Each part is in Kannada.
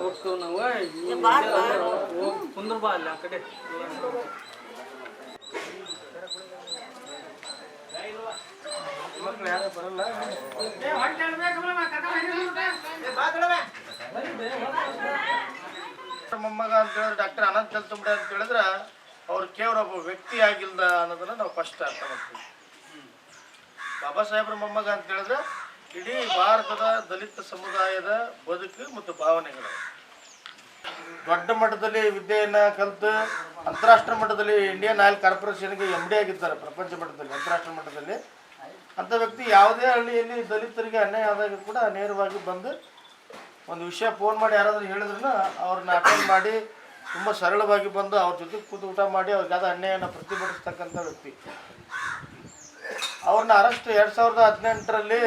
ಹೋಗ್ತೇವೆ ನಾವು ಕುಂದ್ರ ಬಾ ಅಲ್ಲಿ ಆ ಕಡೆ ಬರಲ್ಲ ಮೊಮ್ಮಗ ಅಂತ ಹೇಳಿದ್ರೆ ಡಾಕ್ಟರ್ ಅನಂತ್ ತೆಲ್ತುಂಬಡೆ ಅಂತ ಹೇಳಿದ್ರೆ ಅವ್ರು ಕೇವಲ ಒಬ್ಬ ವ್ಯಕ್ತಿ ಆಗಿಲ್ದ ಅನ್ನೋದನ್ನ ನಾವು ಫಸ್ಟ್ ಅರ್ಥ ಮಾಡ್ತೀವಿ ಬಾಬಾ ಸಾಹೇಬ್ರ ಮೊಮ್ಮಗ ಅಂತ ಹೇಳಿದ್ರೆ ಇಡೀ ಭಾರತದ ದಲಿತ ಸಮುದಾಯದ ಬದುಕು ಮತ್ತು ಭಾವನೆಗಳು. ದೊಡ್ಡ ಮಟ್ಟದಲ್ಲಿ ವಿದ್ಯೆಯನ್ನು ಕಲಿತು ಅಂತಾರಾಷ್ಟ್ರ ಮಟ್ಟದಲ್ಲಿ ಇಂಡಿಯನ್ ಆಯಿಲ್ ಕಾರ್ಪೊರೇಷನ್ಗೆ ಎಂ ಡಿ ಆಗಿದ್ದಾರೆ, ಪ್ರಪಂಚ ಮಟ್ಟದಲ್ಲಿ ಅಂತಾರಾಷ್ಟ್ರ ಮಟ್ಟದಲ್ಲಿ. ಅಂಥ ವ್ಯಕ್ತಿ ಯಾವುದೇ ಹಳ್ಳಿಯಲ್ಲಿ ದಲಿತರಿಗೆ ಅನ್ಯಾಯ ಆದಾಗ ಕೂಡ ನೇರವಾಗಿ ಬಂದು ಒಂದು ವಿಷಯ ಫೋನ್ ಮಾಡಿ ಯಾರಾದರೂ ಹೇಳಿದ್ರು ಅವ್ರನ್ನ ಅಟೆಂಡ್ ಮಾಡಿ ತುಂಬ ಸರಳವಾಗಿ ಬಂದು ಅವ್ರ ಜೊತೆ ಕೂತು ಊಟ ಮಾಡಿ ಅವ್ರಿಗೆ ಆದ ಅನ್ಯಾಯನ ಪ್ರತಿಭಟಿಸ್ತಕ್ಕಂಥ ವ್ಯಕ್ತಿ. ಅವ್ರನ್ನ ಅರೆಸ್ಟ್ ಎರಡು ಸಾವಿರದ ಹದಿನೆಂಟರಲ್ಲಿ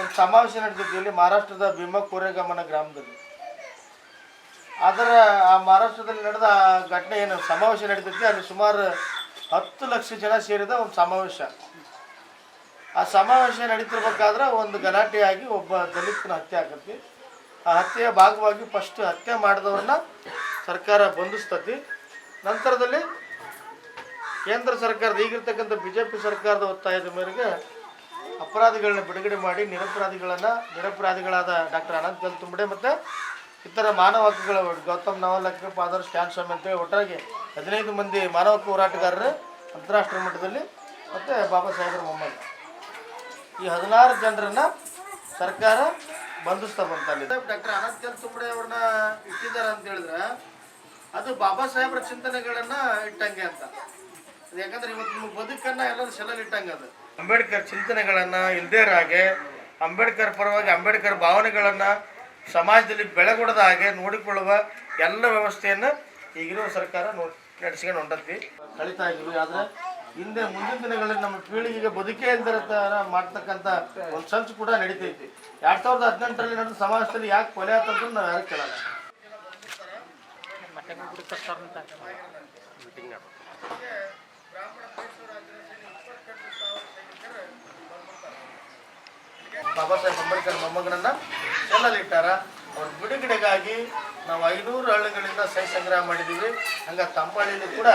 ಒಂದು ಸಮಾವೇಶ ನಡೆದಿತ್ತು ಇಲ್ಲಿ ಮಹಾರಾಷ್ಟ್ರದ ಭೀಮಾ ಕೋರೆಗಮನ ಗ್ರಾಮದಲ್ಲಿ. ಅದರ ಆ ಮಹಾರಾಷ್ಟ್ರದಲ್ಲಿ ನಡೆದ ಆ ಘಟನೆ ಏನು ಸಮಾವೇಶ ನಡೆದಿದ್ದೆ ಅಲ್ಲಿ ಸುಮಾರು ಹತ್ತು ಲಕ್ಷ ಜನ ಸೇರಿದ ಒಂದು ಸಮಾವೇಶ. ಆ ಸಮಾವೇಶ ನಡೀತಿರ್ಬೇಕಾದ್ರೆ ಒಂದು ಗಲಾಟೆಯಾಗಿ ಒಬ್ಬ ದಲಿತನ ಹತ್ಯೆ ಆಗತ್ತೆ. ಆ ಹತ್ಯೆಯ ಭಾಗವಾಗಿ ಫಸ್ಟ್ ಹತ್ಯೆ ಮಾಡಿದವ್ರನ್ನ ಸರ್ಕಾರ ಬಂಧಿಸ್ತತಿ. ನಂತರದಲ್ಲಿ ಕೇಂದ್ರ ಸರ್ಕಾರದ ಈಗಿರ್ತಕ್ಕಂಥ ಬಿ ಜೆ ಪಿ ಸರ್ಕಾರದ ಒತ್ತಾಯದ ಮೇರೆಗೆ ಅಪರಾಧಿಗಳನ್ನ ಬಿಡುಗಡೆ ಮಾಡಿ ನಿರಪರಾಧಿಗಳನ್ನ, ನಿರಪರಾಧಿಗಳಾದ ಡಾಕ್ಟರ್ ಅನಂತ್ ತೆಲ್ತುಂಬಡೆ ಮತ್ತು ಇತರ ಮಾನವ ಹಕ್ಕುಗಳ ಗೌತಮ್ ನವಲಕ್ಕ ಫಾದರ್ ಸ್ಟ್ಯಾನ್ ಸ್ವಾಮಿ ಅಂತೇಳಿ ಒಟ್ಟಾಗಿ ಹದಿನೈದು ಮಂದಿ ಮಾನವ ಹಕ್ಕು ಹೋರಾಟಗಾರರು ಅಂತಾರಾಷ್ಟ್ರೀಯ ಮಟ್ಟದಲ್ಲಿ ಮತ್ತು ಬಾಬಾ ಸಾಹೇಬ್ರ ಮೊಮ್ಮಗ ಈ ಹದಿನಾರು ಜನರನ್ನ ಸರ್ಕಾರ ಬಂಧಿಸ್ತಾ ಬಂತಲ್ಲಿ ಡಾಕ್ಟರ್ ಅನಂತ್ ತೆಲ್ತುಂಬಡೆ ಅವ್ರನ್ನ ಇಟ್ಟಿದ್ದಾರೆ ಅಂತ ಹೇಳಿದ್ರೆ ಅದು ಬಾಬಾ ಸಾಹೇಬ್ರ ಚಿಂತನೆಗಳನ್ನ ಇಟ್ಟಂಗೆ ಅಂತ. ಯಾಕಂದ್ರೆ ಇವತ್ತು ನಿಮ್ಮ ಬದುಕನ್ನ ಎಲ್ಲರೂ ಸೆಲಲ್ಲಿ ಇಟ್ಟಂಗೆ ಅದು. ಅಂಬೇಡ್ಕರ್ ಚಿಂತನೆಗಳನ್ನು ಇಲ್ದೇ ಹಾಗೆ ಅಂಬೇಡ್ಕರ್ ಪರವಾಗಿ ಅಂಬೇಡ್ಕರ್ ಭಾವನೆಗಳನ್ನು ಸಮಾಜದಲ್ಲಿ ಬೆಳಗೊಡದ ಹಾಗೆ ನೋಡಿಕೊಳ್ಳುವ ಎಲ್ಲ ವ್ಯವಸ್ಥೆಯನ್ನ ಈಗಿರೋ ಸರ್ಕಾರ ನೋಡಿ ನಡೆಸ್ಕೊಂಡು ಹೊಂಟತಿ ಕಳೀತಾ ಇದ್ವಿ ಆದ್ರೆ ಹಿಂದೆ ಮುಂದಿನ ದಿನಗಳಲ್ಲಿ ನಮ್ಮ ಪೀಳಿಗೆಗೆ ಬದುಕೇ ಎಂದಿರತ್ತ ಮಾಡ್ತಕ್ಕಂಥ ಒಂದು ಸಂಚು ಕೂಡ ನಡೀತೈತಿ ಎರಡು ಸಾವಿರದ ಹದಿನೆಂಟರಲ್ಲಿ ನಡೆದ ಸಮಾಜದಲ್ಲಿ ಯಾಕೆ ಕೊಲೆ ಆತಂದ್ರೆ ನಾವು ಯಾರು ಕೇಳಲ್ಲ. ಬಾಬಾ ಸಾಹೇಬ್ ಅಂಬೇಡ್ಕರ್ ಮೊಮ್ಮಗನನ್ನ ಇಟ್ಟಾರ. ಅವ್ರ ಬಿಡುಗಡೆಗಾಗಿ ನಾವು ಐನೂರು ಹಳ್ಳಿಗಳಿಂದ ಸಹಿ ಸಂಗ್ರಹ ಮಾಡಿದ್ದೀವಿ. ಹಂಗ ತಂಬಾಳಿಲಿ ಕೂಡ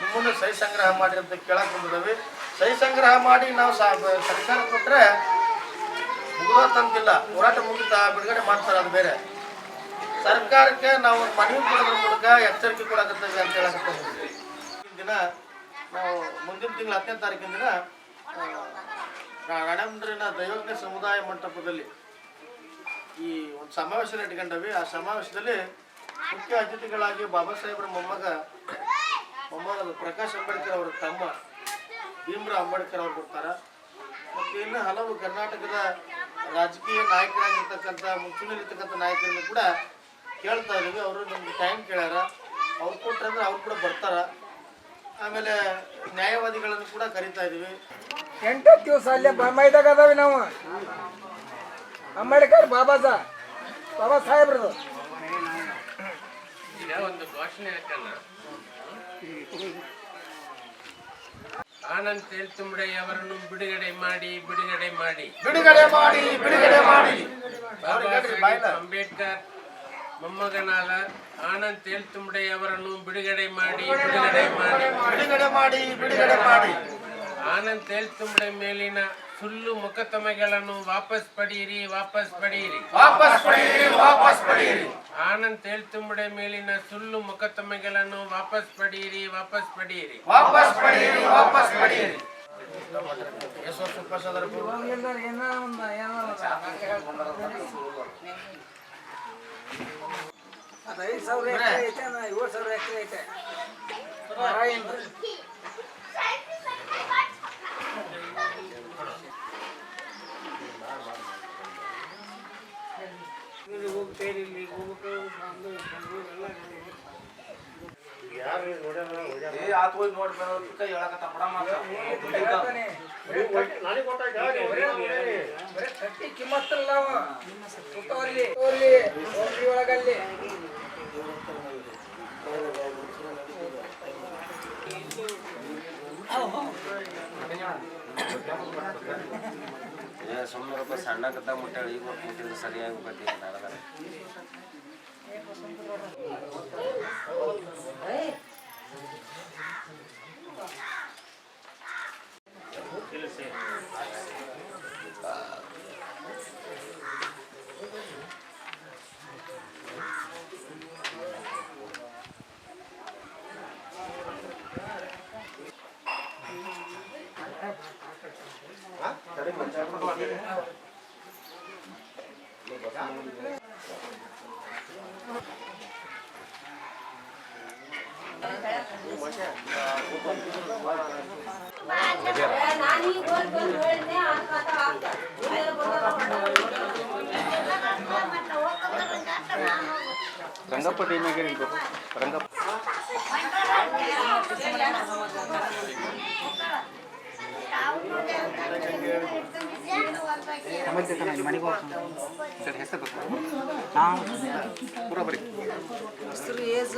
ನಿಮ್ಮನ್ನು ಸಹಿ ಸಂಗ್ರಹ ಮಾಡಿ ಅಂತ ಕೇಳಕ್ ಬಂದಿದ್ದೀವಿ. ಸಹಿ ಸಂಗ್ರಹ ಮಾಡಿ ನಾವು ಸರ್ಕಾರ ಕೊಟ್ರೆ ಮುಗಿದಂತಿಲ್ಲ ಹೋರಾಟ ಮುಗಿತಾ, ಬಿಡುಗಡೆ ಮಾಡ್ತಾರೆ ಅದು ಬೇರೆ. ಸರ್ಕಾರಕ್ಕೆ ನಾವು ಮನವಿ ಕೊಡೋದ್ರ ಮೂಲಕ ಎಚ್ಚರಿಕೆ ಕೊಡಕತ್ತೇವೆ ಅಂತ ಹೇಳಕತ್ತೀವಿ ದಿನ ನಾವು ಮುಂದಿನ ತಿಂಗಳ ಹತ್ತನೇ ತಾರೀಕಿನ ದಿನ ಆ, ದೈವಜ್ಞ ಸಮುದಾಯ ಮಂಟಪದಲ್ಲಿ ಈ ಒಂದು ಸಮಾವೇಶ ಇಟ್ಕೊಂಡವಿ. ಆ ಸಮಾವೇಶದಲ್ಲಿ ಮುಖ್ಯ ಅತಿಥಿಗಳಾಗಿ ಬಾಬಾ ಸಾಹೇಬ್ರ ಮೊಮ್ಮಗ ಮೊಮ್ಮಗ ಪ್ರಕಾಶ್ ಅಂಬೇಡ್ಕರ್ ಅವರ ತಮ್ಮ ಭೀಮ್ರಾವ್ ಅಂಬೇಡ್ಕರ್ ಅವರು ಬರ್ತಾರೆ. ಮತ್ತು ಇನ್ನು ಹಲವು ಕರ್ನಾಟಕದ ರಾಜಕೀಯ ನಾಯಕರಾಗಿರ್ತಕ್ಕಂಥ ಮುಂಚೂಣಿಲಿರ್ತಕ್ಕಂಥ ನಾಯಕರನ್ನು ಕೂಡ ಕೇಳ್ತಾ ಇದ್ದೀವಿ ಅವರು ನಮ್ಗೆ ಟೈಮ್ ಕೇಳ್ಯಾರ. ಅವ್ರು ಕೊಟ್ರಂದ್ರೆ ಅವ್ರು ಕೂಡ ಬರ್ತಾರ. ಆಮೇಲೆ ನ್ಯಾಯವಾದಿಗಳನ್ನು ಕೂಡ ಕರಿತಾ ಇದೀವಿ ಎಂಟತ್ತು ದಿವಸ ಅಲ್ಲೇ ಬೊಂಬೈದಾಗ ಅದಾವೆ ನಾವು. ಅಂಬೇಡ್ಕರ್ ಬಾಬಾಜ ಬಾಬಾ ಸಾಹೇಬ್ರದು. ಒಂದು ಘೋಷಣೆ ಹಾಕಲ್ಲ ಆನಂದ್ ತೇಲ್ತುಂಬಡೆ ಅವರನ್ನು ಬಿಡುಗಡೆ ಮಾಡಿ ಬಿಡುಗಡೆ ಮಾಡಿ. ಬಿಡುಗಡೆ ಮಾಡಿ ಬಿಡುಗಡೆ ಮಾಡಿ. ಬಾಬಾ ಅಂಬೇಡ್ಕರ್ ಮೊಮ್ಮಗನಾದ ಆನಂದ್ ತೇಲ್ತುಂಬಡೆ ಅವರನ್ನು ಬಿಡುಗಡೆ ಮಾಡಿ ಬಿಡುಗಡೆ ಮಾಡಿ. ಬಿಡುಗಡೆ ಮಾಡಿ. ಬಿಡುಗಡೆ ಮಾಡಿ ಆನಂದ್ ತೇಲ್ತುಂಬಡೆ ಮೇಲಿನ ಸುಳ್ಳು ಮೊಕದ್ದಮೆಗಳನ್ನು ವಾಪಸ್ ಪಡೆಯಿರಿ ವಾಪಸ್ ಪಡೆಯಿರಿ. ವಾಪಸ್ ಪಡೆಯಿರಿ ವಾಪಸ್ ಪಡೆಯಿರಿ. ಆನಂದ್ ತೇಲ್ತುಂಬಡೆ ಮೇಲಿನ ಸುಳ್ಳು ಮೊಕದ್ದಮೆಗಳನ್ನು ವಾಪಸ್ ಪಡೆಯಿರಿ ವಾಪಸ್ ಪಡೆಯಿರಿ. ವಾಪಸ್ ಪಡೆಯಿರಿ ವಾಪಸ್ ಪಡೆಯಿರಿ. ಎಷ್ಟು ವರ್ಷ ಉಪವಾಸ ಅದಾರ ಗುರು? ಏನೋ ಒಂದು ಏನೋ ಅದು ಐದು ಸಾವಿರ ಎಕರೆ ಐತೆ ನಾ ಏಳು ಸಾವಿರ ಎಕರೆ ಐತೆ ಮರ ಏನು ಇಲ್ಲಿ ಹೋಗ್ತೇರಿ ಇಲ್ಲಿ ಹೋಗ್ಬೇಕು ಬಂದು ಬಂದು ಎಲ್ಲ ಹೇಳ್ತಾನೆ. ಬರೀ ಕಟ್ಟಿ ಕಿಮ್ಮತ್ತಲ್ಲ ಅವ. ಕೂತವ್ರಲ್ಲಿ, ಕೂತವ್ರಲ್ಲಿ, ಹೋಗ್ರಿ ಒಳಗಲ್ಲಿ ಸುಮ್ಮನೆ ಸಣ್ಣಕ್ಕಂತ ಮುಟ್ಟಾಳ ಈಗ ಮುಟ್ಟಿದ್ರೆ ಸರಿಯಾಗಿ ಬರ್ತೀವಿ ನಾಳೆ ರಂಗಪ್ಪ ಟೀಮ್ನಾಗ ರಂಗಪ್ಪ ಮನೆಗೆ ಸರ್ ಹೆಸರು ಹಾಂ ಪೂರ ಬರೀ ಏಜ್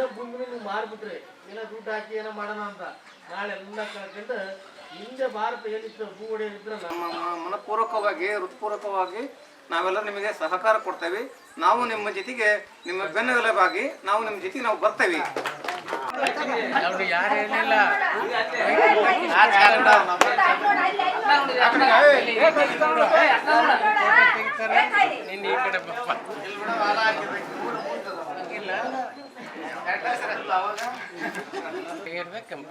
ಇರೋ ಭೂಮಿನ ನೀವು ಮಾರ್ಬಿಟ್ರೆ ಏನೋ ದುಡ್ಡು ಹಾಕಿ ಏನೋ ಮಾಡೋಣ ಅಂತ ನಾಳೆ ಎಲ್ಲ ಕಳ್ಕೊಂಡು ಹಿಂದೆ ಭಾರತ ಏನಿತ್ತು ಭೂ ಹೊಡೆಯೋದಿದ್ರಲ್ಲ ನಮ್ಮ ಮನಪೂರ್ವಕವಾಗಿ ಹೃತ್ಪೂರ್ವಕವಾಗಿ ನಾವೆಲ್ಲ ನಿಮಗೆ ಸಹಕಾರ ಕೊಡ್ತೇವೆ. ನಾವು ನಿಮ್ಮ ಜೊತೆಗೆ ನಿಮ್ಮ ಬೆನ್ನೆಲುಬಾಗಿ ನಾವು ನಿಮ್ಮ ಜೊತೆಗೆ ನಾವು ಬರ್ತೇವೆ. ಅವ್ರು ಯಾರು ಹೇಳಿಲ್ಲ. ನಿನ್ನ ಈ ಕಡೆ ಬಪ್ಪ ಇಲ್ಲ ಇರ್ಬೇಕಂಪ